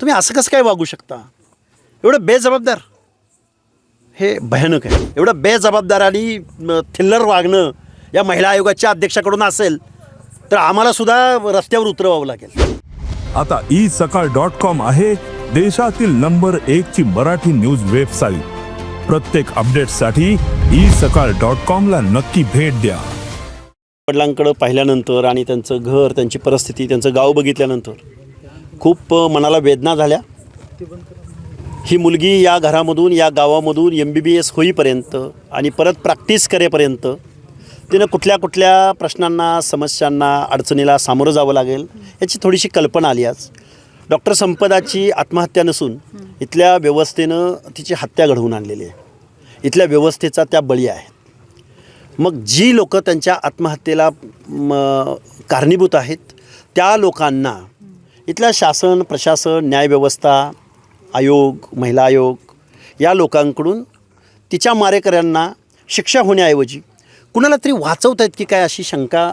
तुम्ही असं कसं काय वागू शकता? एवढं बेजबाबदार. हे भयानक आहे. एवढं बेजबाबदार आणि थिल्लर वागणं या महिला आयोगाच्या अध्यक्षाकडून असेल तर आम्हाला सुद्धा रस्त्यावर उतरवावं लागेल. आता ई सकाळ डॉट कॉम आहे देशातील नंबर एक ची मराठी न्यूज वेबसाईट. प्रत्येक अपडेटसाठी ई सकाळ डॉट कॉम ला नक्की भेट द्या. वडिलांकडं पाहिल्यानंतर आणि त्यांचं घर त्यांची परिस्थिती त्यांचं गाव बघितल्यानंतर खूप मनाला वेदना झाल्या. ही मुलगी या घरामधून या गावामधून एम बी बी एस होईपर्यंत आणि परत प्रॅक्टिस करेपर्यंत तिनं कुठल्या कुठल्या प्रश्नांना समस्यांना अडचणीला सामोरं जावं लागेल याची थोडीशी कल्पना आली आज. डॉक्टर संपदाची आत्महत्या नसून इथल्या व्यवस्थेनं तिची हत्या घडवून आणलेली आहे. इथल्या व्यवस्थेचा त्या बळी आहेत. मग जी लोकं त्यांच्या आत्महत्येला कारणीभूत आहेत त्या लोकांना इथल्या शासन प्रशासन न्यायव्यवस्था आयोग महिला आयोग या लोकांकडून तिच्या मारेकऱ्यांना शिक्षा होण्याऐवजी कुणाला तरी वाचवत आहेत की काय अशी शंका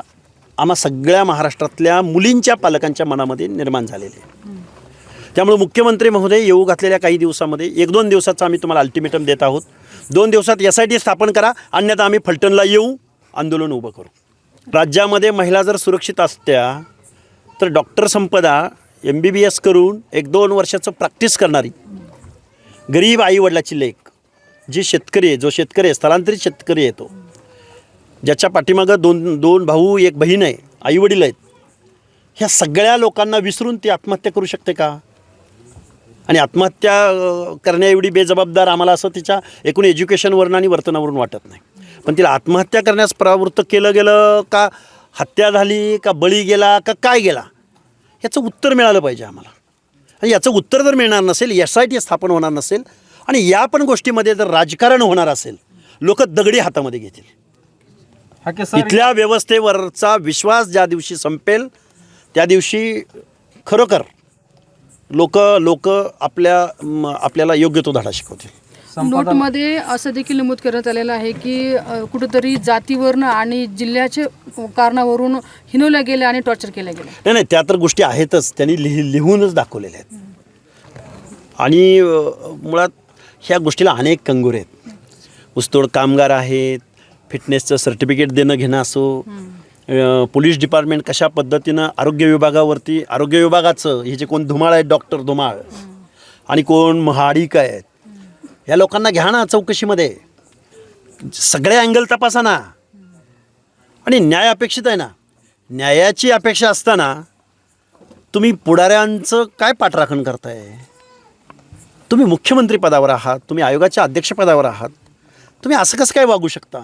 आम्हा सगळ्या महाराष्ट्रातल्या मुलींच्या पालकांच्या मनामध्ये निर्माण झालेली आहे. त्यामुळे मुख्यमंत्री महोदय येऊ घातलेल्या काही दिवसामध्ये एक दोन दिवसाचा आम्ही तुम्हाला अल्टिमेटम देत आहोत. दोन दिवसात एस आय टी स्थापन करा अन्यथा आम्ही फलटणला येऊ आंदोलन उभं करू. राज्यामध्ये महिला जर सुरक्षित असत्या तर doctor Sampada M B B S करून एक दोन वर्षाचं प्रॅक्टिस करणारी. गरीब आईवडिलाची लेख. जी शेतकरी आहे जो शेतकरी आहे स्थलांतरित शेतकरी आहे तो. ज्याच्या पाठीमागं दोन दोन भाऊ एक बहीण आहे आईवडील आहेत. ह्या सगळ्या लोकांना विसरून ती आत्महत्या करू शकते का? आणि आत्महत्या करण्याएवढी बेजबाबदार आम्हाला असं तिच्या एकूण एज्युकेशनवरून आणि वर्तनावरून वाटत नाही. पण तिला आत्महत्या करण्यास प्रवृत्त केलं गेलं का? हत्या झाली का? बळी गेला का? काय गेला? याचं उत्तर मिळालं पाहिजे आम्हाला. आणि याचं उत्तर जर मिळणार नसेल एस आय टी स्थापन होणार नसेल आणि या पण गोष्टीमध्ये जर राजकारण होणार असेल लोक दगडी हातामध्ये घेतील. इथल्या व्यवस्थेवरचा विश्वास ज्या दिवशी संपेल त्या दिवशी खरोखर लोक लोक आपल्या आपल्याला योग्य तो धडा शिकवतील. नोटमध्ये असं देखील नमूद करण्यात आलेलं आहे की कुठंतरी जातीवरनं आणि जिल्ह्याच्या कारणावरून हिनवल्या गेल्या आणि टॉर्चर केल्या गेल्या. नाही नाही त्या तर गोष्टी आहेतच. त्यांनी लिहि लिहूनच दाखवलेल्या आहेत. आणि मुळात ह्या गोष्टीला अनेक कंगोरे आहेत. ऊसतोड कामगार आहेत फिटनेसचं सर्टिफिकेट देणं घेणं असो पोलीस डिपार्टमेंट कशा पद्धतीनं आरोग्य विभागावरती आरोग्य विभागाचं हे जे कोण धुमाळ आहेत डॉक्टर धुमाळ आणि कोण महाडिक आहेत या लोकांना घ्या ना चौकशीमध्ये. सगळे अँगल तपासा ना आणि न्याय अपेक्षित आहे ना. न्यायाची अपेक्षा असताना तुम्ही पुढाऱ्यांचं काय पाठराखण करताय? तुम्ही मुख्यमंत्री पदावर आहात तुम्ही आयोगाच्या अध्यक्षपदावर आहात. तुम्ही असं कसं काय वागू शकता?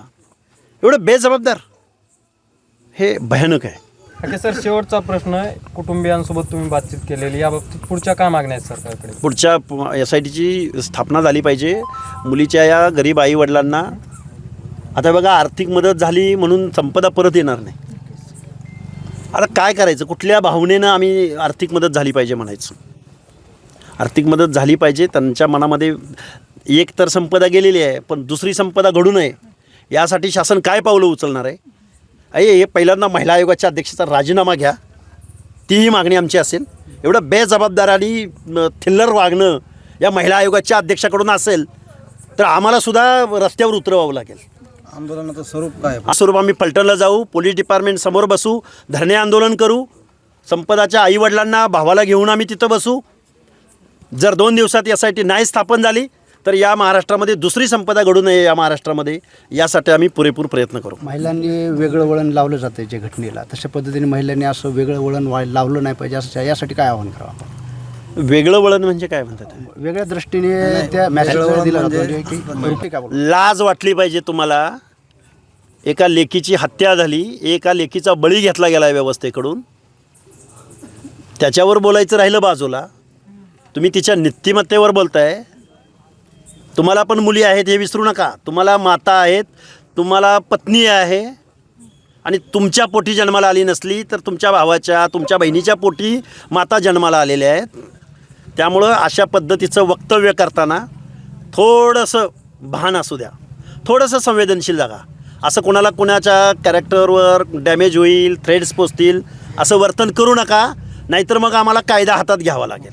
एवढं बेजबाबदार. हे भयानक आहे. ओके सर शेवटचा प्रश्न आहे. कुटुंबियांसोबत तुम्ही बातचीत केलेली याबाबतीत पुढच्या काय मागण्या आहेत सरकारकडे? पुढच्या एस आय टीची स्थापना झाली पाहिजे. मुलीच्या या गरीब आईवडिलांना आता बघा आर्थिक मदत झाली म्हणून संपदा परत येणार नाही. आता काय करायचं? कुठल्या भावनेनं आम्ही आर्थिक मदत झाली पाहिजे म्हणायचं? आर्थिक मदत झाली पाहिजे त्यांच्या मनामध्ये एक तर संपदा गेलेली आहे पण दुसरी संपदा घडू नये. यासाठी शासन काय पावलं उचलणार आहे? अये हे पहिल्यांदा महिला आयोगाच्या अध्यक्षाचा राजीनामा घ्या. तीही मागणी आमची असेल. एवढं बेजबाबदार आणि थिल्लर वागणं या महिला आयोगाच्या अध्यक्षाकडून असेल तर आम्हाला सुद्धा रस्त्यावर उतरवावं लागेल. आंदोलनाचं स्वरूप काय हा स्वरूप आम्ही पलटणला जाऊ पोलीस डिपार्टमेंट समोर बसू धरणे आंदोलन करू संपदाच्या आईवडिलांना भावाला घेऊन आम्ही तिथं बसू. जर दोन दिवसात टी नाही स्थापन झाली तर या महाराष्ट्रामध्ये दुसरी संपदा घडू नये या महाराष्ट्रामध्ये यासाठी आम्ही पुरेपूर प्रयत्न करू. महिलांनी वेगळं वळण लावलं जातं याच्या घटनेला. तशा पद्धतीने महिलांनी असं वेगळं वळण वा लावलं नाही पाहिजे असं यासाठी काय आव्हान करावं वेगळं वळण म्हणजे काय म्हणतात? वेगळ्या दृष्टीने त्या दिला जातो की? लाज वाटली पाहिजे तुम्हाला. एका लेकीची हत्या झाली एका लेकीचा बळी घेतला गेला व्यवस्थेकडून. त्याच्यावर बोलायचं राहिलं बाजूला. तुम्ही तिच्या नीतिमत्तेवर बोलताय. तुम्हाला पण मुली आहेत हे विसरू नका. तुम्हाला माता आहेत तुम्हाला पत्नी आहे आणि तुमच्या पोटी जन्माला आली नसली तर तुमच्या भावाच्या तुमच्या बहिणीच्या पोटी माता जन्माला आलेल्या आहेत. त्यामुळं अशा पद्धतीचं वक्तव्य करताना थोडंसं भान असू द्या. थोडंसं संवेदनशील जागा. असं कोणाला कोणाच्या कॅरेक्टरवर डॅमेज होईल थ्रेड्स पोचतील असं वर्तन करू नका. नाहीतर मग आम्हाला कायदा हातात घ्यावा लागेल.